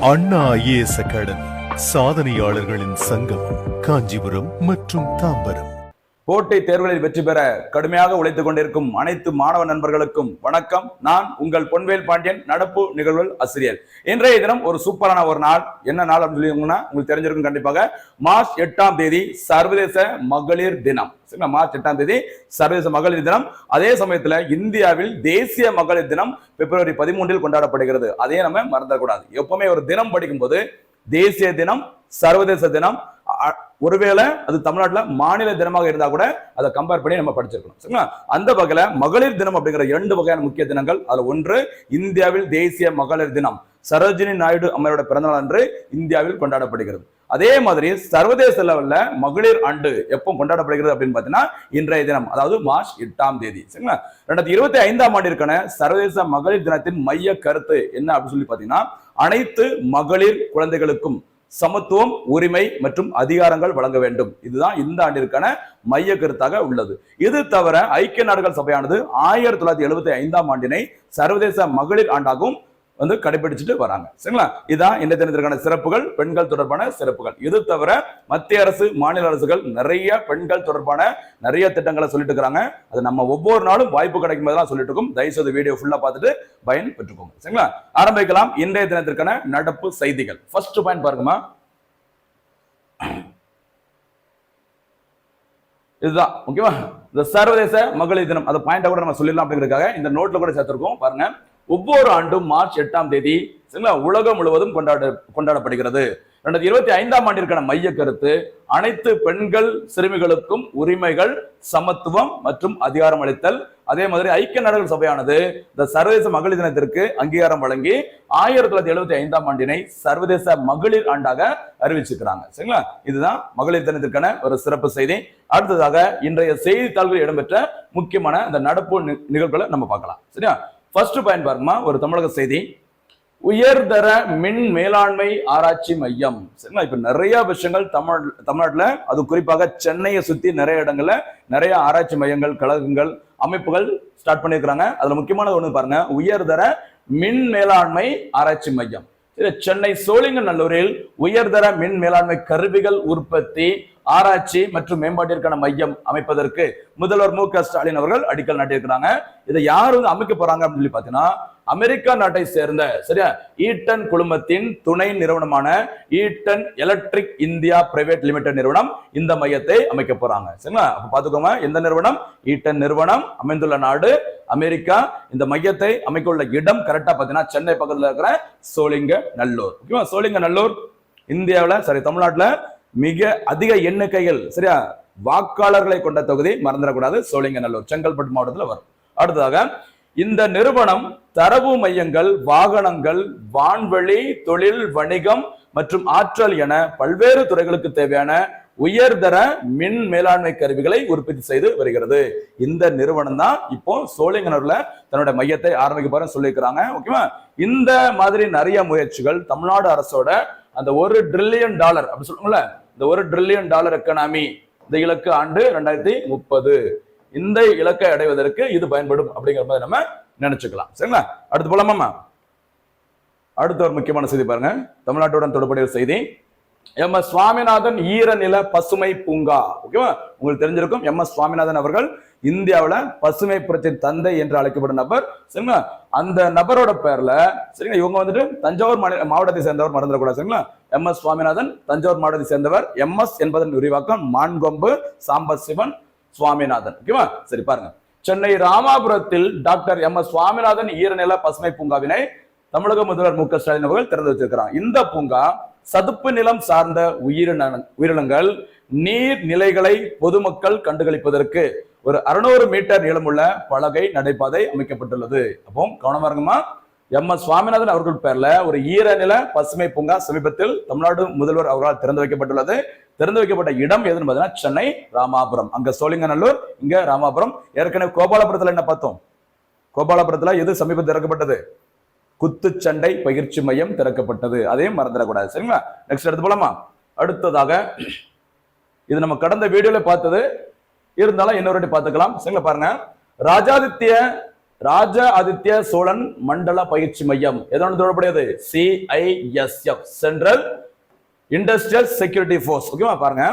அண்ணா IAS academy சாதனையாளர்களின் சங்கம் காஞ்சிபுரம் மற்றும் தாம்பரம். போட்டி தேர்வுகளில் வெற்றி பெற கடுமையாக உழைத்துக் கொண்டிருக்கும் அனைத்து மாணவ நண்பர்களுக்கும் வணக்கம். நான் உங்கள் பொன்வேல் பாண்டியன் நடப்பு நிகழ்வுகள் ஆசிரியர். இன்றைய தினம் ஒரு சூப்பரான ஒரு நாள். என்ன நாள் அப்படின்னு சொல்லி உங்களுக்கு தெரிஞ்சிருக்கும் கண்டிப்பாக. மார்ச் எட்டாம் தேதி சர்வதேச மகளிர் தினம். சரிங்களா? மார்ச் எட்டாம் தேதி சர்வதேச மகளிர் தினம். அதே சமயத்துல இந்தியாவில் தேசிய மகளிர் தினம் பிப்ரவரி பதிமூன்றில் கொண்டாடப்படுகிறது. அதே நம்ம மறந்துடக்கூடாது. எப்பவுமே ஒரு தினம் படிக்கும்போது தேசிய தினம் சர்வதேச தினம் ஒருவேளை அது தமிழ்நாட்டுல மாநில தினமாக இருந்தா கூட அதை கம்பேர் பண்ணி நம்ம படிச்சிருக்கணும். சரிங்களா? அந்த வகையில் மகளிர் தினம் அப்படிங்கிற இரண்டு வகையான முக்கிய தினங்கள். அதில் ஒன்று இந்தியாவில் தேசிய மகளிர் தினம். சரோஜினி நாயுடு அம்மையோட பிறந்தநாள் அன்று இந்தியாவில் கொண்டாடப்படுகிறது. அதே மாதிரி சர்வதேச லெவல்ல மகளிர் ஆண்டு எப்போ கொண்டாடப்படுகிறது அப்படின்னு பார்த்தீங்கன்னா இன்றைய தினம் அதாவது மார்ச் எட்டாம் தேதி. சரிங்களா? ரெண்டாயிரத்தி இருபத்தி ஐந்தாம் ஆண்டிற்கான சர்வதேச மகளிர் தினத்தின் மைய கருத்து என்ன அப்படின்னு சொல்லி பார்த்தீங்கன்னா அனைத்து மகளிர் குழந்தைகளுக்கும் சமத்துவம் உரிமை மற்றும் அதிகாரங்கள் வழங்க வேண்டும். இதுதான் இந்த ஆண்டிற்கான மைய கருத்தாக உள்ளது. இது தவிர ஐக்கிய நாடுகள் சபையானது ஆயிரத்தி தொள்ளாயிரத்தி எழுபத்தி ஐந்தாம் ஆண்டினை சர்வதேச மகளிர் ஆண்டாகவும் வந்து கடைபிடிச்சிட்டு வராங்க. சரிங்களா? இதான் இந்த தினத்திற்கான சிறப்புகள் பெண்கள் தொடர்பான சிறப்புகள். இது தவிர மத்திய அரசு மாநில அரசுகள் நிறைய பெண்கள் தொடர்பான நிறைய திட்டங்களை சொல்லிட்டு இருக்கிறாங்க. அது நம்ம ஒவ்வொரு நாளும் வாய்ப்பு கிடைக்கும் போதெல்லாம் சொல்லிட்டு இருக்கோம். தயவுசெய்து வீடியோ ஃபுல்லா பார்த்துட்டு பயன் பெற்றுக்கோங்க. சரிங்களா? ஆரம்பிக்கலாம். இன்றைய தினத்திற்கான நடப்பு செய்திகள். ஃபர்ஸ்ட் பாயிண்ட் பாருங்கம்மா. இதுதான். ஓகேவா இந்த சர்வதேச மகளிர் தினம். அந்த பாயிண்ட கூட நம்ம சொல்லிடலாம் அப்படிங்கிறதுக்காக இந்த நோட்ல கூட சேர்த்திருக்கோம். பாருங்க. ஒவ்வொரு ஆண்டும் மார்ச் எட்டாம் தேதி சரிங்களா உலகம் முழுவதும் கொண்டாட கொண்டாடப்படுகிறது. ரெண்டாயிரத்தி இருபத்தி ஐந்தாம் ஆண்டிற்கான மைய கருத்து அனைத்து பெண்கள் சிறுமிகளுக்கும் உரிமைகள் சமத்துவம் மற்றும் அதிகாரம் அளித்தல். அதே மாதிரி ஐக்கிய நாடுகள் சபையானது இந்த சர்வதேச மகளிர் தினத்திற்கு அங்கீகாரம் வழங்கி ஆயிரத்தி தொள்ளாயிரத்தி எழுபத்தி ஐந்தாம் ஆண்டினை சர்வதேச மகளிர் ஆண்டாக அறிவிச்சிருக்கிறாங்க. சரிங்களா? இதுதான் மகளிர் தினத்திற்கான ஒரு சிறப்பு செய்தி. அடுத்ததாக இன்றைய செய்தித்தாள்களில் இடம்பெற்ற முக்கியமான இந்த நடப்பு நி- நிகழ்வுகளை நம்ம பார்க்கலாம். சரியா? ஃபர்ஸ்ட் பாயிண்ட் பாருமா ஒரு தமிழக செய்தி. உயர்தர மின் மேலாண்மை ஆராய்ச்சி மையம். சரிங்களா? இப்ப நிறைய விஷயங்கள் தமிழ் தமிழ்நாட்டில். அது குறிப்பாக சென்னையை சுத்தி நிறைய இடங்கள்ல நிறைய ஆராய்ச்சி மையங்கள் கழகங்கள் அமைப்புகள் ஸ்டார்ட் பண்ணியிருக்கிறாங்க. அதுல முக்கியமானது ஒன்று பாருங்க. உயர்தர மின் மேலாண்மை ஆராய்ச்சி மையம். இது சென்னை சோழிங்கநல்லூரில் உயர்தர மின் மேலாண்மை கருவிகள் உற்பத்தி ஆராய்ச்சி மற்றும் மேம்பாட்டிற்கான மையம் அமைப்பதற்கு முதல்வர் மு க ஸ்டாலின் அவர்கள் அடிக்கல் நாட்டியிருக்கிறாங்க. இதை யார் வந்து அமைக்க போறாங்க அப்படின்னு சொல்லி பாத்தீங்கன்னா அமெரிக்கா நாட்டை சேர்ந்த சரியா? ஈட்டன் குழுமத்தின் துணை நிறுவனமான Eaton electric India private limited நிறுவனம் இந்த மையத்தை அமைக்க போறாங்க. சரிங்களா? அப்ப பாத்துக்கோங்க எந்த நிறுவனம்? ஈட்டன் நிறுவனம் அமைந்துள்ள நாடு அமெரிக்கா. இந்த மையத்தை அமைக்க உள்ள இடம் கரெக்டா பாத்தீங்கன்னா சென்னை பக்கத்துல இருக்கிற சோளிங்க நல்லூர். ஓகேவா? சோளிங்க நல்லூர் இந்தியாவுல சரி தமிழ்நாட்டில் மிக அதிக எண்ணிக்கைகள் சரியா? வாக்காளர்களை கொண்ட தொகுதி மறந்துடக்கூடாது. சோழிங்கநல்லூர் செங்கல்பட்டு மாவட்டத்தில் வரும். அடுத்ததாக இந்த நிறுவனம் தரவு மையங்கள் வாகனங்கள் வான்வெளி தொழில் வணிகம் மற்றும் ஆற்றல் என பல்வேறு துறைகளுக்கு தேவையான உயர்தர மின் மேலாண்மை கருவிகளை உற்பத்தி செய்து வருகிறது. இந்த நிறுவனம் தான் இப்போ சோழிங்கநல்லூர்ல தன்னோட மையத்தை ஆரம்பிக்க போறேன்னு சொல்லியிருக்கிறாங்க. ஓகேவா? இந்த மாதிரி நிறைய முயற்சிகள் தமிழ்நாடு அரசோட அந்த ஒரு ட்ரில்லியன் டாலர் அப்படி சொல்லுங்களேன் இந்த ஒரு ட்ரில்லியன் டாலர் எக்கனாமி இந்த இலக்கு ஆண்டு ரெண்டாயிரத்தி முப்பது. இந்த இலக்கை அடைவதற்கு இது பயன்படும் அப்படிங்கிற மாதிரி நம்ம நினைச்சுக்கலாம். சரிங்களா? அடுத்து போலாமா அடுத்த ஒரு முக்கியமான செய்தி பாருங்க. தமிழ்நாட்டுடன் தொடர்புடைய செய்தி. எம். எஸ். சுவாமிநாதன் ஈரநில பசுமை பூங்கா. ஓகேவா? உங்களுக்கு தெரிஞ்சிருக்கும். எம். எஸ். சுவாமிநாதன் அவர்கள் இந்தியாவில் பசுமை புரட்சி தந்தை என்று அழைக்கப்படும் நபர் சரிங்களா? அந்த நபரோட பேர்ல சரிங்களா? இவங்க வந்துட்டு தஞ்சாவூர் மாநில மாவட்டத்தை சேர்ந்தவர் மறந்துடக்கூடாது சரிங்களா? எம். எஸ். சுவாமிநாதன் தஞ்சாவூர் மாவட்டத்தை சேர்ந்தவர் எம். எஸ். என்பதன் விரிவாக்கம் மான்கொம்பு சாம்பர் சிவன் சுவாமிநாதன் ஓகேவா சரி பாருங்க. சென்னை ராமாபுரத்தில் டாக்டர் எம். எஸ். சுவாமிநாதன் ஈரநில பசுமை பூங்காவினை தமிழக முதல்வர் மு. க. ஸ்டாலின் அவர்கள் திறந்து வச்சிருக்கிறார். இந்த பூங்கா சதுப்பு நிலம் சார்ந்த உயிரின உயிரினங்கள் நீர் நிலைகளை பொதுமக்கள் கண்டுகளிப்பதற்கு ஒரு அறுநூறு மீட்டர் நீளமுள்ள பலகை நடைபாதை அமைக்கப்பட்டுள்ளது. அப்போ கவனமா இருக்குமா எம். எஸ். சுவாமிநாதன் அவர்கள் பேர்ல ஒரு ஈரநில பசுமை பூங்கா சமீபத்தில் தமிழ்நாடு முதல்வர் அவர்களால் திறந்து வைக்கப்பட்டுள்ளது. திறந்து வைக்கப்பட்ட இடம் எதுன்னு பார்த்தீங்கன்னா சென்னை ராமாபுரம். அங்க சோழிங்கநல்லூர் இங்க ராமாபுரம். ஏற்கனவே கோபாலபுரத்துல என்ன பார்த்தோம்? கோபாலபுரத்துல எது சமீபத்தில் திறக்கப்பட்டது? குத்துச்சண்டை பயிற்சி மையம் திறக்கப்பட்டது. அதையும் மறந்துடக்கூடாது. சரிங்களா? நெக்ஸ்ட் எடுத்து போலாமா? அடுத்ததாக இது நம்ம கடந்த வீடியோல பார்த்தது. இருந்தாலும் இன்னொரு வாட்டி பார்த்துக்கலாம். சரிங்களா பாருங்க. ராஜாதித்ய ராஜ ஆதித்ய சோழன் மண்டல பயிற்சி மையம். எதோட தொடர்புடையது? CISF central industrial security force ஓகேவா பாருங்க.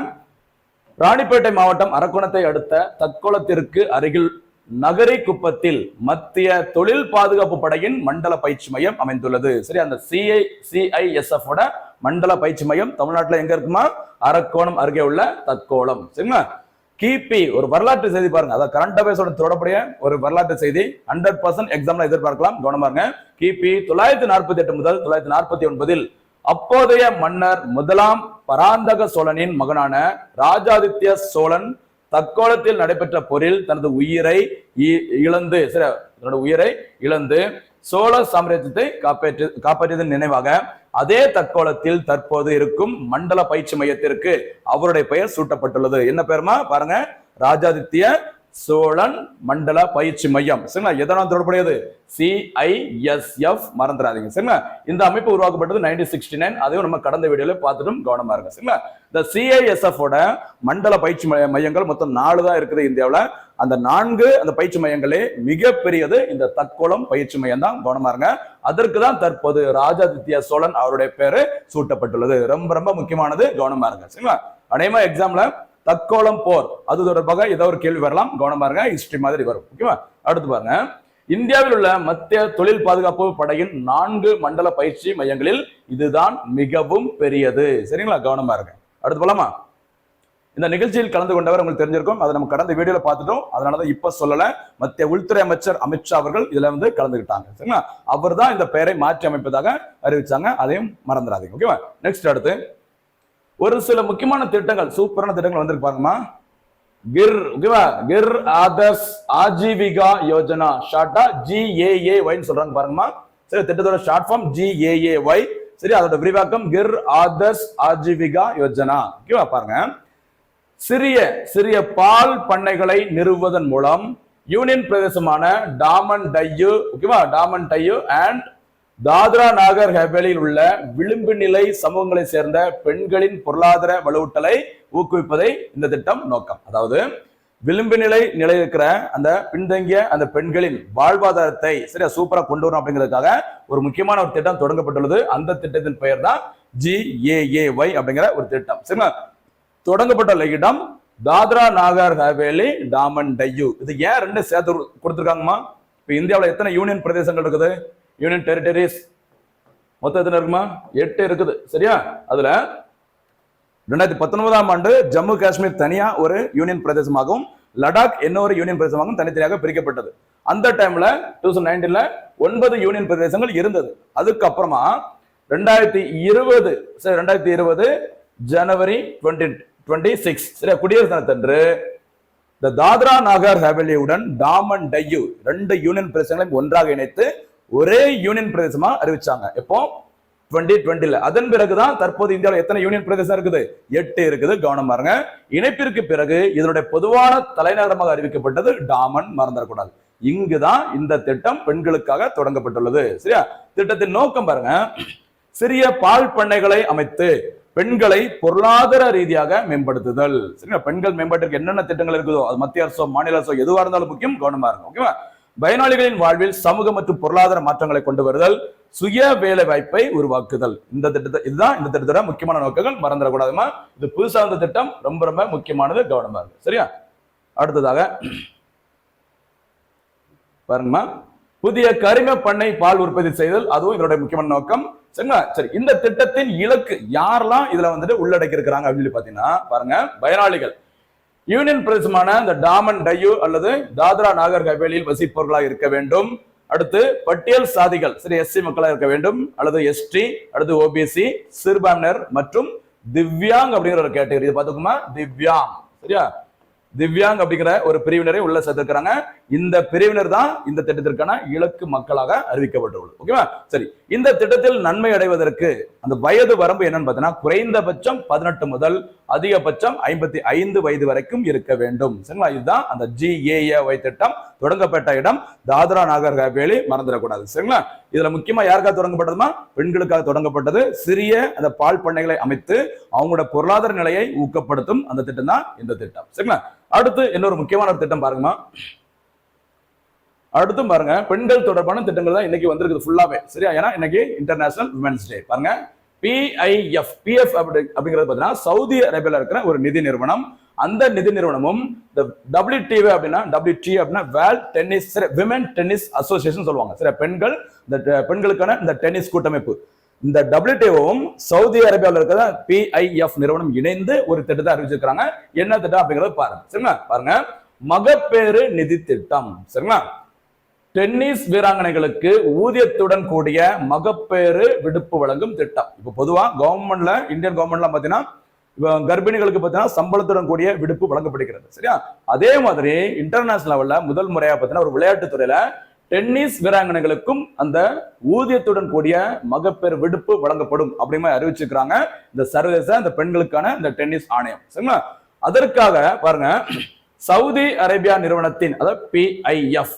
ராணிப்பேட்டை மாவட்டம் அரக்கோணத்தை அடுத்த தக்கோலத்திற்கு அருகில் நகரி குப்பத்தில் மத்திய தொழில் பாதுகாப்பு படையின் மண்டல பயிற்சி மையம் அமைந்துள்ளது. சரி அந்த சிஐ சிஐஎஸ்எஃப் மண்டல பயிற்சி மையம் தமிழ்நாட்டுல எங்க இருக்குமா? அரக்கோணம் அருகே உள்ள தற்கோளம். சரிங்களா? கிபி ஒரு வரலாற்று செய்தி பாருங்க. அதாவது கரண்ட் அஃபேர்ஸோட தொடர்புடைய ஒரு வரலாற்று செய்தி. ஹண்ட்ரட் பர்சன்ட் எக்ஸாம்ல எதிர்பார்க்கலாம். கவனமா இருங்க. கிபி தொள்ளாயிரத்தி நாற்பத்தி எட்டு முதல் தொள்ளாயிரத்தி நாற்பத்தி ஒன்பதில் அப்போதைய மன்னர் முதலாம் பராந்தக சோழனின் மகனான ராஜாதித்ய சோழன் தக்கோலத்தில் நடைபெற்ற போரில் தனது உயிரை இ- இழந்து சரி தன்னோட உயிரை இழந்து சோழ சாம்ராஜ்யத்தை காப்பாற்று காப்பாற்றியதன் நினைவாக அதே தற்கோலத்தில் தற்போது இருக்கும் மண்டல பயிற்சி மையத்திற்கு அவருடைய பெயர் சூட்டப்பட்டுள்ளது. என்ன பெயருமா? பாருங்க. ராஜாதித்ய சோழன் மண்டல பயிற்சி மையம். சரிங்களா? எதனால் தொடர்புடையது? சிஐஎஸ்எஃப் மறந்துடாதீங்க. சரிங்களா? இந்த அமைப்பு உருவாக்கப்பட்டது நைன்டீன் சிக்ஸ்டி நைன் அதையும் நம்ம கடந்த வீடியோல பார்த்துட்டும் கவனமா இருங்க. சரிங்களா? இந்த சிஐஎஸ்எஃப் ஓட மண்டல பயிற்சி மைய- மையங்கள் மொத்தம் நாலு தான் இருக்குது இந்தியாவில். அந்த நான்கு அந்த பயிற்சி மையங்களே மிகப்பெரியது. இந்த தக்கோலம் பயிற்சி மையம் தான். கவனமா இருங்க. அதற்கு தான் தற்போது ராஜாதித்ய சோழன் அவருடைய பேரு சூட்டப்பட்டுள்ளது. ரொம்ப ரொம்ப முக்கியமானது. கவனமா இருங்க. சரிங்களா? அநேகமா எக்ஸாம்ல தக்கோலம் போர். அது தொடர்பாக ஏதோ ஒரு கேள்வி வரலாம். கவனமா இருங்க ஹிஸ்டரி மாதிரி வரும். ஓகேவா அடுத்து பாருங்க. இந்தியாவில் உள்ள மத்திய தொழில் பாதுகாப்பு படையின் நான்கு மண்டல பயிற்சி மையங்களில் இதுதான் மிகவும் பெரியது. சரிங்களா? கவனமா இருங்க அடுத்து போலாமா? இந்த நிகழ்ச்சியில் கலந்து கொண்டவர் உங்களுக்கு தெரிஞ்சிருக்கும். அதை நம்ம கடந்த வீடியோல பார்த்துட்டோம். அதனாலதான் இப்ப சொல்லல. மத்திய உள்துறை அமைச்சர் அமித்ஷா அவர்கள் இதுல வந்து கலந்துக்கிட்டாங்க சரிங்களா? அவர் தான் இந்த பெயரை மாற்றி அமைப்பதாக அறிவிச்சாங்க. அதையும் மறந்துடாதீங்க. ஓகேவா நெக்ஸ்ட் அடுத்து. ஒரு சில முக்கியமான திட்டங்கள் சூப்பரான திட்டங்கள் வந்திருக்கு பாருங்கம்மா. கிர் ஓகேவா கிர் ஆதர்ஸ் ஆஜீவிகா யோஜனா. ஷார்ட்டா ஜிஏஏ ஒய்னு சொல்றாங்க பாருங்கம்மா. சரி திட்டத்தோட ஷார்ட் ஃபார்ம் ஜிஏஏ ஒய் சரி அதோட விரிவாக்கம் கிர் ஆதர்ஸ் ஆஜீவிகா யோஜனா. ஓகேவா பாருங்க. சிறிய சிறிய பால் பண்ணைகளை நிறுவுவதன் மூலம் யூனியன் பிரதேசமான டாமன் டையு ஓகேவா டாமன் டையு அண்ட் தாத்ரா நாகர் ஹவேலியில் உள்ள விளிம்பு நிலை சமூகங்களை சேர்ந்த பெண்களின் பொருளாதார வலுவூட்டலை ஊக்குவிப்பதை இந்த திட்டம் நோக்கம். அதாவது விளிம்பு நிலை நிலை இருக்கிற அந்த பின்தங்கிய அந்த பெண்களின் வாழ்வாதாரத்தை சரியா சூப்பரா கொண்டு வரணும் அப்படிங்கிறதுக்காக ஒரு முக்கியமான ஒரு திட்டம் தொடங்கப்பட்டுள்ளது. அந்த திட்டத்தின் பெயர் தான் ஜிஏஏஒய் அப்படிங்கிற ஒரு திட்டம். சரிங்களா? தொடங்கப்பட்ட இடம் தாத்ரா நாகர் ஹவேலி டாமன் டையூ. இது ஏன் ரெண்டு சேர்த்து கொடுத்துருக்காங்கம்மா? இப்போ இந்தியாவில் எத்தனை யூனியன் பிரதேசங்கள் இருக்குது? யூனியன் டெரிட்டரிஸ் மொத்தம் எத்தனை இருக்குமா? எட்டு இருக்குது. சரியா? அதுல ரெண்டாயிரத்தி பத்தொன்பதாம் ஆண்டு ஜம்மு காஷ்மீர் தனியா ஒரு யூனியன் பிரதேசமாகவும் லடாக் இன்னொரு யூனியன் பிரதேசமாகவும் தனித்தனியாக பிரிக்கப்பட்டது. அந்த டைம்ல டூ தௌசண்ட் நைன்டீன்ல ஒன்பது யூனியன் பிரதேசங்கள் இருந்தது. அதுக்கப்புறமா ரெண்டாயிரத்தி இருபது சரி ரெண்டாயிரத்தி இருபது ஜனவரி டுவெண்ட்டி டுவெண்ட்டி சிக்ஸ் சரியா? குடியரசு தினத்தன்று இந்த தாத்ரா நாகர் ஹவேலியுடன் டாமன் டையூ ரெண்டு யூனியன் பிரதேசங்களையும் ஒன்றாக இணைத்து ஒரே யூனியன் பிரதேசமா அறிவிச்சாங்க. எப்போ? டுவெண்ட்டி டுவெண்ட்டில அதன் பிறகுதான் தற்போது இந்தியாவில் எத்தனை யூனியன் பிரதேசம் இருக்குது? எட்டு இருக்குது. கவனம் பாருங்க. இணைப்பிற்கு பிறகு இதனுடைய பொதுவான தலைநகரமாக அறிவிக்கப்பட்டது டாமன் மறந்துடக்கூடாது. இங்குதான் இந்த திட்டம் பெண்களுக்காக தொடங்கப்பட்டுள்ளது. சரியா? திட்டத்தின் நோக்கம் பாருங்க. சிறிய பால் பண்ணைகளை அமைத்து பெண்களை பொருளாதார ரீதியாக மேம்படுத்துதல். சரிங்களா? பெண்கள் மேம்பாட்டிற்கு என்னென்ன திட்டங்கள் இருக்குதோ அது மத்திய அரசோ மாநில அரசோ எதுவா இருந்தாலும் முக்கியம். கவனமா இருக்கும் ஓகேவா? பயனாளிகளின் வாழ்வில் சமூக மற்றும் பொருளாதார மாற்றங்களை கொண்டு வருதல் சுய வேலை வாய்ப்பை உருவாக்குதல். இந்த திட்டத்தை இதுதான் இந்த திட்டத்தோட முக்கியமான நோக்கங்கள். மறந்துடக்கூடாதுமா. இது புதுசா இருந்த திட்டம். ரொம்ப ரொம்ப முக்கியமானது. கவனமா இருக்கு. சரியா? அடுத்ததாக பாருங்கம்மா. புதிய கரிம பண்ணை பால் உற்பத்தி செய்தல். அதுவும் இதனுடைய முக்கியமான நோக்கம். சரிங்களா? சரி இந்த திட்டத்தின் இலக்கு யாரெல்லாம் இதுல வந்துட்டு உள்ளடக்கி இருக்கிறாங்க அப்படின்னு சொல்லி பாத்தீங்கன்னா பாருங்க பயனாளிகள். யூனியன் பிரதேசமான இந்த டாமன் டையூ அல்லது தாத்ரா நாகர் ஹவேலியில் வசிப்பவர்களாக இருக்க வேண்டும். அடுத்து பட்டியல் சாதிகள் சரி எஸ்சி மக்களாக இருக்க வேண்டும். அல்லது எஸ்டி அடுத்து ஓபிசி சிறுபான்மையினர் மற்றும் திவ்யாங் அப்படிங்கிற ஒரு கேட்டகரி இது பார்த்துக்குமா? திவ்யாங். சரியா? திவ்யாங் அப்படிங்கிற ஒரு பிரிவினரை உள்ள சேர்த்திருக்கிறாங்க. இந்த பிரிவினர் தான் இந்த திட்டத்திற்கான இலக்கு மக்களாக அறிவிக்கப்பட்டுள்ளது. ஓகேவா? சரி இந்த திட்டத்தில் நன்மை அடைவதற்கு அந்த வயது வரம்பு என்னன்னு பார்த்தீங்கன்னா குறைந்தபட்சம் பதினெட்டு முதல் அதிகபட்சம் ஐம்பத்தி ஐந்து வயது வரைக்கும் இருக்க வேண்டும். சரிங்களா? இதுதான் அந்த ஜிஏஏஒய் திட்டம். தொடங்கப்பட்ட இடம். தாத்ரா நாகர் ஹவேலி மறந்துடக்கூடாது. சரிங்களா? இதுல முக்கியமா யாருக்காக தொடங்கப்பட்டதுமா? பெண்களுக்காக தொடங்கப்பட்டது. சிறிய அந்த பால் பண்ணைகளை அமைத்து அவங்களோட பொருளாதார நிலையை ஊக்கப்படுத்தும் அந்த திட்டம் தான் இந்த திட்டம். சரிங்களா? அடுத்து இன்னொரு முக்கியமான ஒரு திட்டம் பாருங்கம்மா. அடுத்தும் பாருங்க பெண்கள் தொடர்பான திட்டங்கள் தான் இன்னைக்கு வந்திருக்குது ஃபுல்லாவே சரியா? ஏன்னா இன்னைக்கு இன்டர்நேஷனல் விமன்ஸ் டே பாருங்க பிஐஎஃப் பிஎஃப் அப்படி அப்படிங்கிறது பார்த்தீங்கன்னா சவுதி அரேபியால இருக்கிற ஒரு நிதி நிறுவனம். அந்த நிதி நிறுவனமும் இந்த டபிள்யூடிவி அப்படின்னா டபிள்யூடி அப்படின்னா world tennis women tennis association சொல்லுவாங்க. சரி பெண்கள் இந்த பெண்களுக்கான இந்த டென்னிஸ் கூட்டமைப்பு. இந்த டபிள்யூடிஓவும் சவுதி அரேபியாவில் இருக்கிற பிஐஎஃப் நிறுவனம் இணைந்து ஒரு திட்டத்தை அறிவிச்சிருக்கிறாங்க. என்ன திட்டம் அப்படிங்கறத பாருங்க. சரிங்களா? பாருங்க. மகப்பேறு நிதி திட்டம். சரிங்களா? டென்னிஸ் வீராங்கனைகளுக்கு ஊதியத்துடன் கூடிய மகப்பேறு விடுப்பு வழங்கும் திட்டம். இப்போ பொதுவாக கவர்மெண்ட்ல இந்தியன் கவர்மெண்ட்ல பாத்தீங்கன்னா கர்ப்பிணிகளுக்கு பார்த்தீங்கன்னா சம்பளத்துடன் கூடிய விடுப்பு வழங்கப்படுகிறது சரியா? அதே மாதிரி இன்டர்நேஷனல் லெவல்ல முதல் முறையா பார்த்தீங்கன்னா ஒரு விளையாட்டு துறையில டென்னிஸ் வீராங்கனைகளுக்கும் அந்த ஊதியத்துடன் கூடிய மகப்பேறு விடுப்பு வழங்கப்படும் அப்படிமா அறிவிச்சிருக்கிறாங்க. இந்த சர்வதேச இந்த பெண்களுக்கான இந்த டென்னிஸ் ஆணையம் சரிங்களா? அதற்காக பாருங்க சவுதி அரேபியா நிறுவனத்தின் அதாவது பிஐஎஃப்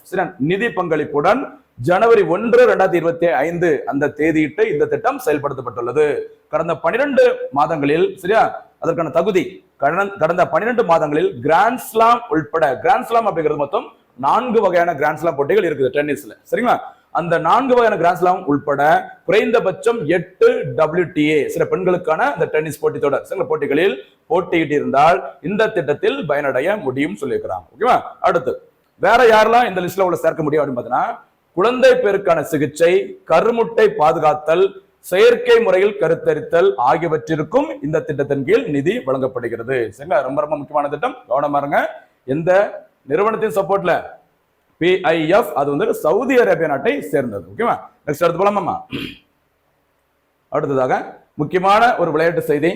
நிதி பங்களிப்புடன் ஜனவரி ஒன்று ரெண்டாயிரத்தி இருபத்தி ஐந்து அந்த தேதியிட்டு இந்த திட்டம் செயல்படுத்தப்பட்டுள்ளது. கடந்த பனிரெண்டு மாதங்களில் சரியா? அதற்கான தகுதி. கடந்த கடந்த மாதங்களில் கிராண்ட்ஸ்லாம் உள்பட கிராண்ட்ஸ்லாம் அப்படிங்கிறது மொத்தம் நான்கு வகையான கிராண்ட்ஸ்லாம் போட்டிகள் இருக்குது டென்னிஸ்ல. சரிங்களா? அந்த நான்கு வகையான கிராண்ட்ஸ்லாம் உள்பட குறைந்தபட்சம் எட்டு டபிள்யூடிஏ சில பெண்களுக்கான இந்த டென்னிஸ் போட்டி தொடர் சில போட்டிகளில் போட்டியிட்டு இருந்தால் இந்த திட்டத்தில் பயனடைய முடியும் சொல்லியிருக்கிறாங்க. ஓகேவா? அடுத்து வேற யாரெல்லாம் இந்த லிஸ்ட்ல உள்ள சேர்க்க முடியும் அப்படின்னு பார்த்தீங்கன்னா குழந்தை பேருக்கான சிகிச்சை கருமுட்டை பாதுகாத்தல் செயற்கை முறையில் கருத்தரித்தல் ஆகியவற்றிற்கும் இந்த திட்டத்தின் கீழ் நிதி வழங்கப்படுகிறது. சரிங்களா? ரொம்ப ரொம்ப முக்கியமான திட்டம். கவனமா இருங்க எந்த நிறுவனத்தின் சப்போர்ட்ல பிஐஎஃப் அது வந்து சவுதி அரேபிய நாட்டை சேர்ந்தது. ஓகேவா? நெக்ஸ்ட் அடுத்து போலாமாமா அடுத்ததாக முக்கியமான ஒரு விளையாட்டு செய்தி.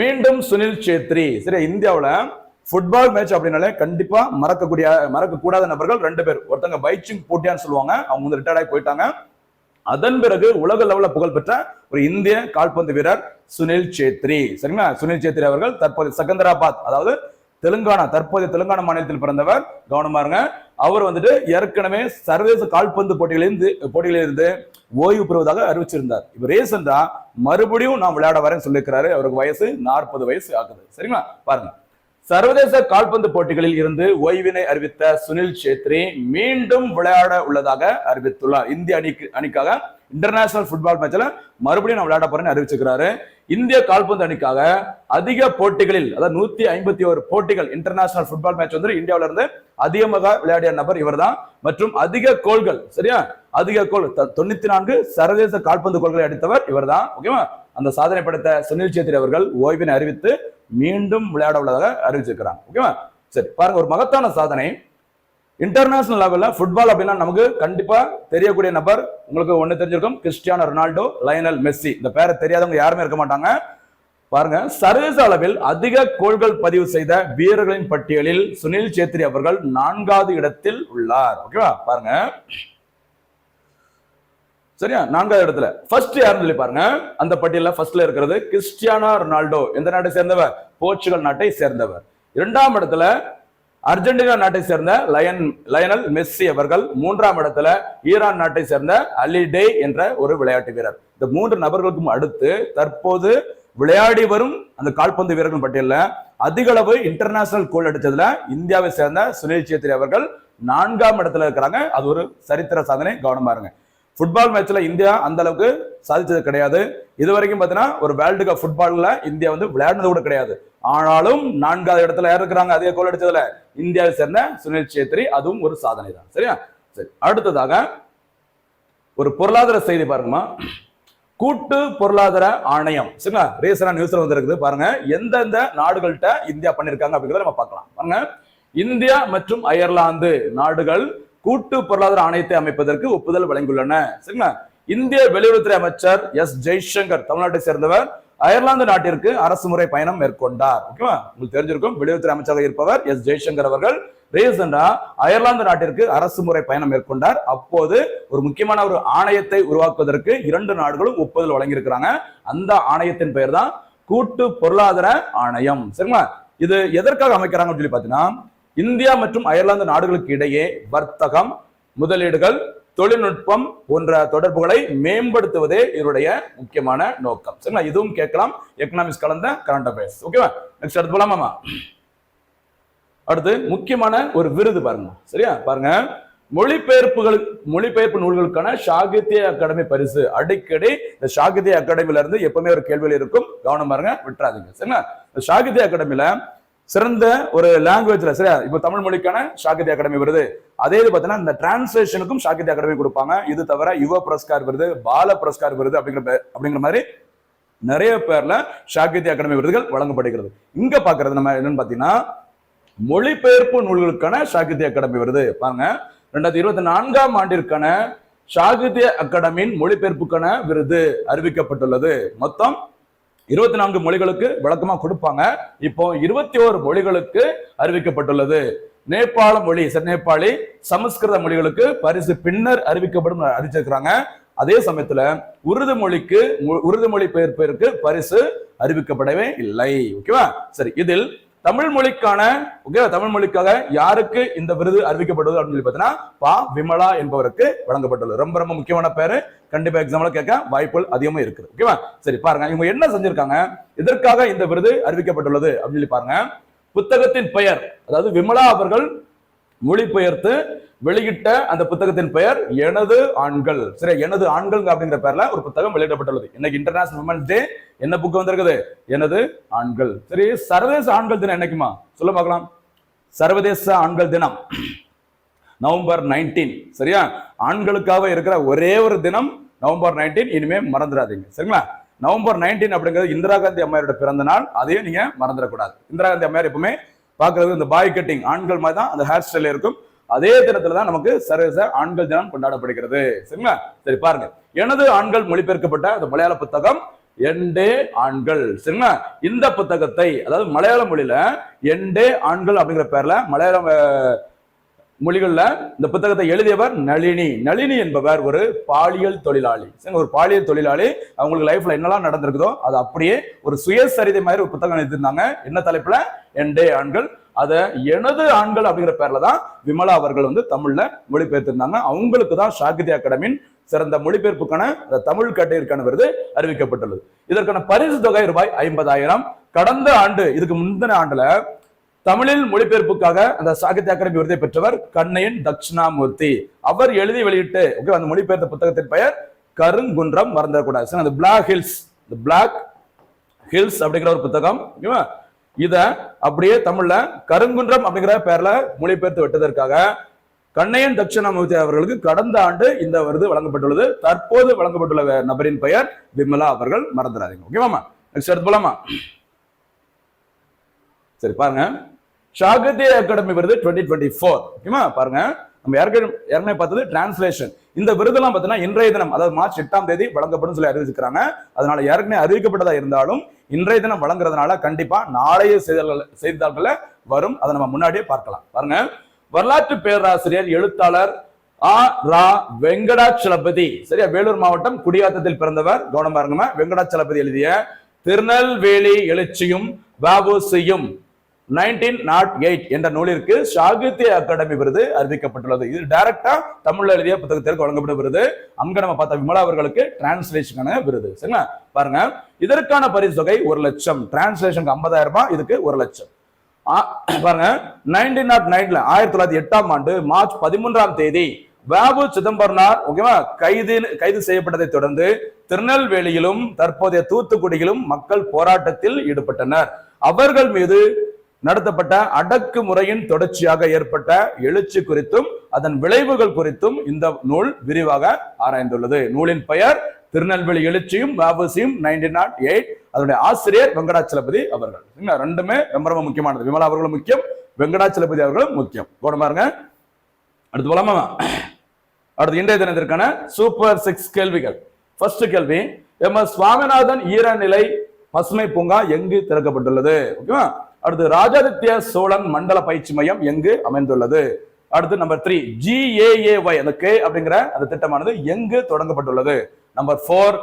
மீண்டும் சுனில் சேத்ரி. சரி இந்தியாவில் ஃபுட்பால் மேட்ச் அப்படின்னாலே கண்டிப்பா மறக்கக்கூடிய மறக்கக்கூடாத நபர்கள் ரெண்டு பேர். ஒருத்தங்க பைச்சிங் போட்டியான்னு சொல்லுவாங்க. அவங்க வந்து ரிட்டையர்ட் ஆகி போயிட்டாங்க. அதன் பிறகு உலக லெவலில் புகழ்பெற்ற ஒரு இந்திய கால்பந்து வீரர் சுனில் சேத்ரி. சரிங்களா? சுனில் சேத்ரி அவர்கள் தற்போது செகந்தராபாத் அதாவது தெலுங்கானா தற்போதைய தெலுங்கானா மாநிலத்தில் பிறந்தவர். கவனமா இருங்க. அவர் வந்துட்டு ஏற்கனவே சர்வதேச கால்பந்து போட்டிகளிலிருந்து போட்டிகளிலிருந்து ஓய்வு பெறுவதாக அறிவிச்சிருந்தார். இப்ப ரீசெண்டா மறுபடியும் நான் விளையாட வரேன்னு சொல்லியிருக்கிறாரு. அவருக்கு வயசு நாற்பது வயசு ஆகுது. சரிங்களா? பாருங்க. சர்வதேச கால்பந்து போட்டிகளில் இருந்து ஓய்வினை அறிவித்த சுனில் சேத்ரி மீண்டும் விளையாட உள்ளதாக அறிவித்துள்ளார். இந்திய அணிக்கு அணிக்காக இன்டர்நேஷனல் ஃபுட்பால் மேட்ச்ல மறுபடியும் நான் விளையாட போறேன்னு அறிவிச்சிருக்கிறாரு. இந்திய கால்பந்து அணிக்காக அதிக போட்டிகளில் அதாவது நூத்தி ஐம்பத்தி ஒரு போட்டிகள் இன்டர்நேஷனல் ஃபுட்பால் மேட்ச் வந்து இந்தியாவில இருந்து அதிகமாக விளையாடிய நபர் இவர்தான். மற்றும் அதிக கோல்கள் சரியா? அதிக கோல் தொண்ணூத்தி நான்கு சர்வதேச கால்பந்து கோல்களை அடித்தவர் இவர்தான் ஓகேவா? அந்த சாதனை படைத்த சுனில் சேத்ரி அவர்கள் ஓய்வினை அறிவித்து மீண்டும் விளையாட உள்ளதாக அறிவிச்சிருக்கிறாங்க. ஓகேவா சரி பாருங்க ஒரு மகத்தான சாதனை. இன்டர்நேஷனல் லெவலில் ஃபுட்பால் அப்படின்னா நமக்கு கண்டிப்பாக தெரியக்கூடிய நபர் உங்களுக்கு ஒன்று தெரிஞ்சிருக்கும் கிறிஸ்டியானோ ரொனால்டோ லயனல் மெஸ்ஸி இந்த பேரை தெரியாதவங்க யாருமே இருக்க மாட்டாங்க. பாருங்க சர்வதேச அளவில் அதிக கோள்கள் பதிவு செய்த வீரர்களின் பட்டியலில் சுனில் சேத்ரி அவர்கள் நான்காவது இடத்தில் உள்ளார். ஓகேவா பாருங்க. சரியா? நான்காவது இடத்துல. ஃபர்ஸ்ட் யாருன்னு சொல்லி பாருங்க. அந்த பட்டியல ஃபர்ஸ்ட்ல இருக்கிறது கிறிஸ்டியானா ரொனால்டோ. எந்த நாட்டை சேர்ந்தவர்? போர்ச்சுகல் நாட்டை சேர்ந்தவர். இரண்டாம் இடத்துல அர்ஜென்டினா நாட்டை சேர்ந்த லயன் லயனல் மெஸ்ஸி அவர்கள். மூன்றாம் இடத்துல ஈரான் நாட்டை சேர்ந்த அலி டே என்ற ஒரு விளையாட்டு வீரர். இந்த மூன்று நபர்களுக்கும் அடுத்து தற்போது விளையாடி வரும் அந்த கால்பந்து வீரர்கள் பட்டியலில் அதிக அளவு இன்டர்நேஷனல் கோல் அடிச்சதுல இந்தியாவை சேர்ந்த சுனில் சேத்ரி அவர்கள் நான்காம் இடத்துல இருக்கிறாங்க. அது ஒரு சரித்திர சாதனை. கவனமா இருங்க. ஃபுட்பால் மேட்ச்ல இந்தியா அந்த அளவுக்கு சாதிச்சது கிடையாது. இது வரைக்கும் பார்த்தீங்கன்னா ஒரு வேர்ல்டு கப் ஃபுட்பால்ல இந்தியா வந்து விளையாடினது கூட கிடையாது. ஆனாலும் நான்காவது இடத்துல யார் இருக்கிறாங்க அதிக கோல் அடிச்சதுல இந்தியாவை சேர்ந்த சுனில் சேத்ரி அதுவும் ஒரு சாதனை தான். சரியா? சரி அடுத்ததாக ஒரு பொருளாதார செய்தி பாருங்கம்மா. கூட்டு பொருளாதார ஆணையம். சரிங்களா? ரீசனா நியூஸ்ல வந்திருக்குது. பாருங்க எந்தெந்த நாடுகள்கிட்ட இந்தியா பண்ணிருக்காங்க அப்படிங்கிறத நம்ம பார்க்கலாம். பாருங்க இந்தியா மற்றும் அயர்லாந்து நாடுகள் கூட்டு பொருளாதார ஆணையத்தை அமைப்பதற்கு ஒப்புதல் வழங்கியுள்ளன. சரிங்களா? இந்திய வெளியுறவுத்துறை அமைச்சர் எஸ் ஜெய்சங்கர் தமிழ்நாட்டை சேர்ந்தவர் அயர்லாந்து நாட்டிற்கு அரசு முறை பயணம் மேற்கொண்டார். ஓகேவா? உங்களுக்கு தெரிஞ்சிருக்கும் வெளியுறவுத்துறை அமைச்சராக இருப்பவர் எஸ் ஜெய்சங்கர் அவர்கள். ரீசெண்டா அயர்லாந்து நாட்டிற்கு அரசு முறை பயணம் மேற்கொண்டார். அப்போது ஒரு முக்கியமான ஒரு ஆணையத்தை உருவாக்குவதற்கு இரண்டு நாடுகளும் ஒப்புதல் வழங்கியிருக்கிறாங்க. அந்த ஆணையத்தின் பெயர் தான் கூட்டு பொருளாதார ஆணையம். சரிங்களா? இது எதற்காக அமைக்கிறாங்கன்னு சொல்லி பார்த்தீங்கன்னா இந்தியா மற்றும் அயர்லாந்து நாடுகளுக்கு இடையே வர்த்தகம் முதலீடுகள் தொழில்நுட்பம் போன்ற தொடர்புகளை மேம்படுத்துவதே இதனுடைய முக்கியமான நோக்கம். சரிங்களா? இதுவும் கேட்கலாம். எக்கனாமிக்ஸ் கலந்த கரண்ட் அஃபேர்ஸ் ஓகேவா நெக்ஸ்ட் அடுத்து போலாமாமா அடுத்து முக்கியமான ஒரு விருது பாருங்க. சரியா? பாருங்க. மொழிபெயர்ப்புகள் மொழிபெயர்ப்பு நூல்களுக்கான சாகித்ய அகாடமி பரிசு. அடிக்கடி இந்த சாகித்ய அகாடமில இருந்து எப்பவுமே ஒரு கேள்வியில் இருக்கும். கவனம் பாருங்க. விட்டுறாதீங்க. சரிங்களா? இந்த சாகித்ய அகாடமில சிறந்த ஒரு லாங்குவேஜ்ல சரியா? இப்போ தமிழ் மொழிக்கான சாகித்ய அகாடமி விருது. அதே இது பார்த்தீங்கன்னா இந்த டிரான்ஸ்லேஷனுக்கும் சாகித்ய அகாடமி கொடுப்பாங்க. இது தவிர யுவ புரஸ்கார் வருது பால புரஸ்கார் வருது அப்படிங்கிற அப்படிங்கிற மாதிரி நிறைய பேர்ல சாகித்ய அகாடமி விருதுகள் வழங்கப்படுகிறது. இங்க பாக்குறது நம்ம என்னன்னு பாத்தீங்கன்னா மொழிபெயர்ப்பு நூல்களுக்கான சாகித்ய அகாடமி விருது. பாருங்க. ரெண்டாயிரத்தி இருபத்தி நான்காம் ஆண்டிற்கான சாகித்ய அகாடமியின் மொழிபெயர்ப்புக்கான விருது அறிவிக்கப்பட்டுள்ளது. மொத்தம் இருபத்தி நான்கு மொழிகளுக்கு விளக்கமா கொடுப்பாங்க. இப்போ இருபத்தி ஓரு மொழிகளுக்கு அறிவிக்கப்பட்டுள்ளது. நேபாள மொழி சரி, நேபாளி சமஸ்கிருத மொழிகளுக்கு பரிசு பின்னர் அறிவிக்கப்படும் அறிவிச்சிருக்கிறாங்க. அதே சமயத்துல உருது மொழிக்கு மு- உருது மொழி பெயர்ப்பிற்கு பரிசு அறிவிக்கப்படவே இல்லை. ஓகேவா? சரி இதில் தமிழ் மொழிக்கான ஓகே தமிழ் மொழிக்காக யாருக்கு இந்த விருது அறிவிக்கப்பட்டது அப்படின்னு சொல்லி பார்த்தீங்கன்னா பா. விமலா என்பவருக்கு வழங்கப்பட்டுள்ளது. ரொம்ப ரொம்ப முக்கியமான பேரு. கண்டிப்பா எக்ஸாம்ல கேட்க வாய்ப்புகள் அதிகமா இருக்குது. ஓகேவா சரி பாருங்க. இவங்க என்ன செஞ்சிருக்காங்க? இதற்காக இந்த விருது அறிவிக்கப்பட்டுள்ளது அப்படின்னு சொல்லி பாருங்க. புத்தகத்தின் பெயர் அதாவது விமலா அவர்கள் மொழிபெயர்த்து வெளியிட்ட அந்த புத்தகத்தின் பெயர் எனது ஆண்கள். சரி எனது ஆண்கள் அப்படிங்கிற பேர்ல ஒரு புத்தகம் வெளியிடப்பட்டுள்ளது. இன்னைக்கு இன்டர்நேஷனல் உமன்ஸ் டே என்ன புக் வந்திருக்குது? எனது ஆண்கள். சரி சர்வதேச ஆண்கள் தினம் என்னைக்குமா? சொல்ல பார்க்கலாம். சர்வதேச ஆண்கள் தினம். நவம்பர் 19 சரியா? ஆண்களுக்காக இருக்கிற ஒரே ஒரு தினம் நவம்பர் 19 இனிமே மறந்துடாதீங்க. சரிங்களா? நவம்பர் 19 அப்படிங்கிறது இந்திரா காந்தி அம்மையாரோட பிறந்த நாள். அதையும் நீங்க மறந்துடக்கூடாது. இந்திரா காந்தி அம்மையார் எப்பவுமே பார்க்கிறது இந்த பாய் கட்டிங் ஆண்கள் மாதிரி தான் அந்த ஹேர் ஸ்டைல் இருக்கும். அதே தினத்துல தான் நமக்கு சர்வதேச ஆண்கள் தினம் கொண்டாடப்படுகிறது. சரிங்களா? சரி பாருங்க. எனது ஆண்கள் மொழிபெயர்க்கப்பட்ட அந்த மலையாள புத்தகம் எண்டே ஆண்கள். சரிங்களா? இந்த புத்தகத்தை அதாவது மலையாள மொழியில எண்டே ஆண்கள் அப்படிங்கிற பேர்ல மலையாளம் மொழிகள்ல இந்த புத்தகத்தை எழுதியவர் நளினி. நளினி என்பவர் ஒரு பாலியல் தொழிலாளி. சரிங்க, ஒரு பாலியல் தொழிலாளி. அவங்களுக்கு லைஃப்ல என்னெல்லாம் நடந்திருக்குதோ அது அப்படியே ஒரு சுயசரிதை மாதிரி ஒரு புத்தகம் எழுதியிருந்தாங்க. என்ன தலைப்புல? எண்டே ஆண்கள். அதை எனது ஆண்கள் அப்படிங்கிற பேர்ல தான் விமலா அவர்கள் வந்து தமிழ்ல மொழிபெயர்த்திருந்தாங்க. அவங்களுக்கு தான் சாகித்ய அகாடமியின் சிறந்த மொழிபெயர்ப்புக்கான அந்த தமிழ் கட்டையிற்கான விருது அறிவிக்கப்பட்டுள்ளது. இதற்கான பரிசு தொகை ரூபாய் ஐம்பதாயிரம். கடந்த ஆண்டு இதுக்கு முந்தின ஆண்டுல தமிழில் மொழிபெயர்ப்புக்காக அந்த சாகித்ய அகாடமி விருதை பெற்றவர் கண்ணையன் தட்சிணாமூர்த்தி. அவர் எழுதி வெளியிட்டு ஓகே அந்த மொழிபெயர்த்த புத்தகத்தின் பெயர் கருங்குன்றம் மறந்துடக்கூடாது. அந்த பிளாக் ஹில்ஸ் பிளாக் ஹில்ஸ் அப்படிங்கிற ஒரு புத்தகம் ஓகேவா இத அப்படியே தமிழ்ல கருங்குன்றம் அப்படிங்கிற பேர்ல மொழிபெயர்த்து விட்டதற்காக கண்ணையன் தட்சிணாமூர்த்தி அவர்களுக்கு கடந்த ஆண்டு இந்த விருது வழங்கப்பட்டுள்ளது. தற்போது வழங்கப்பட்டுள்ள நபரின் பெயர் விமலா அவர்கள். மறந்துடாதீங்க. ஓகேவாமா நெக்ஸ்ட் எடுத்து போலாமா? சரி பாருங்க. சாகித்ய அகாடமி விருது டுவெண்ட்டி டுவெண்ட்டி ஃபோர் ஓகேமா பாருங்க. நம்ம ஏற்கனவே ஏற்கனவே பார்த்தது? டிரான்ஸ்லேஷன் இந்த விருதெல்லாம் பார்த்தீங்கன்னா இன்றைய தினம் அதாவது மார்ச் எட்டாம் தேதி வழங்கப்படும் சொல்லி அறிவிச்சிருக்காங்க அதனால ஏற்கனவே அறிவிக்கப்பட்டதா இருந்தாலும் இன்றைய தினம் வழங்குறதுனால கண்டிப்பா நாளைய செய்திகள் செய்தித்தாள்களை வரும். அதை நம்ம முன்னாடியே பார்க்கலாம். பாருங்க. வரலாற்று பேராசிரியர் எழுத்தாளர் ஆ. ரா. வெங்கடாச்சலபதி. சரியா? வேலூர் மாவட்டம் குடியாத்தத்தில் பிறந்தவர். கவனம் பாருங்கம்மா வெங்கடாச்சலபதி எழுதிய திருநெல்வேலி எழுச்சியும் வாபுசியும் நைன்டீன் நாட் எயிட் என்ற நூலிற்கு சாகித்ய அகாடமி விருது அறிவிக்கப்பட்டுள்ளது. இது டைரக்டா தமிழ்ல எழுதிய புத்தகத்திற்கு வழங்கப்பட்ட விருது. அங்க நம்ம பார்த்த விமலா அவர்களுக்கு டிரான்ஸ்லேஷனுக்கான விருது. சரிங்களா? பாருங்க. இதற்கான பரிசு தொகை ஒரு லட்சம். டிரான்ஸ்லேஷனுக்கு ஐம்பதாயிரம் ரூபாய் இதுக்கு ஒரு லட்சம். ஆ, பாருங்க. நைன்டீன் நாட் நைன்ல ஆயிரத்தி தொள்ளாயிரத்தி எட்டாம் ஆண்டு மார்ச் பதிமூன்றாம் தேதி பாபு சிதம்பரனார் ஓகேவா கைது கைது செய்யப்பட்டதை தொடர்ந்து திருநெல்வேலியிலும் தற்போதைய தூத்துக்குடியிலும் மக்கள் போராட்டத்தில் ஈடுபட்டனர். அவர்கள் மீது நடத்தப்பட்ட அடக்குமுறையின் தொடர்ச்சியாக ஏற்பட்ட எழுச்சி குறித்தும் அதன் விளைவுகள் குறித்தும் இந்த நூல் விரிவாக ஆராய்ந்துள்ளது. நூலின் பெயர் திருநெல்வேலி எழுச்சியும் வாபசியும் நைன்டீன் நாட் எயிட். அதனுடைய ஆசிரியர் வெங்கடாச்சலபதி அவர்கள். ரெண்டுமே ரொம்ப ரொம்ப முக்கியமானது. விமலா அவர்களும் முக்கியம் வெங்கடாச்சலபதி அவர்களும் முக்கியம். கவனமா பாருங்க. அடுத்து போலாமா? அடுத்து இன்றைய தினத்திற்கான சூப்பர் சிக்ஸ் கேள்விகள். ஃபர்ஸ்ட் கேள்வி எம் எஸ் சுவாமிநாதன் ஈரநிலை பசுமை பூங்கா எங்கு திறக்கப்பட்டுள்ளது? ஓகேவா? அடுத்து ராஜாதித்ய சோழன் மண்டல பயிற்சி மையம் எங்கு அமைந்துள்ளது? அடுத்து நம்பர் த்ரீ ஜிஏஏஒய் அந்த கே அப்படிங்கிற அந்த திட்டமானது எங்கு தொடங்கப்பட்டுள்ளது? நம்பர் ஃபோர்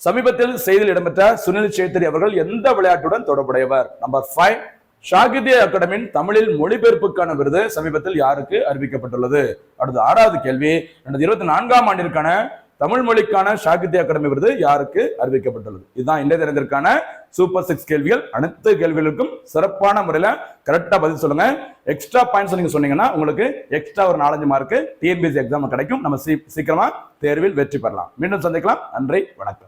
சமீபத்தில் செய்தியில் இடம்பெற்ற சுனில் சேத்ரி அவர்கள் எந்த விளையாட்டுடன் தொடர்புடையவர்? நம்பர் ஃபைவ் ஷாகித்ய அகாடமியின் தமிழில் மொழிபெயர்ப்புக்கான விருது சமீபத்தில் யாருக்கு அறிவிக்கப்பட்டுள்ளது? அடுத்து ஆறாவது கேள்வி ரெண்டாயிரத்தி இருபத்தி நான்காம் ஆண்டிற்கான தமிழ் மொழிக்கான சாகித்ய அகாடமி விருது யாருக்கு அறிவிக்கப்பட்டுள்ளது? இதுதான் இன்றைய தினத்திற்கான சூப்பர் சிக்ஸ் கேள்விகள். அனைத்து கேள்விகளுக்கும் சிறப்பான முறையில கரெக்டா பதில் சொல்லுங்க. எக்ஸ்ட்ரா பாயிண்ட்ஸ் நீங்க சொன்னீங்கன்னா உங்களுக்கு எக்ஸ்ட்ரா ஒரு நாலஞ்சு மார்க் டிஎன்பிஎஸ்சி எக்ஸாம் கிடைக்கும். நம்ம சீ- சீக்கிரமா தேர்வில் வெற்றி பெறலாம். மீண்டும் சந்திக்கலாம். நன்றி. வணக்கம்.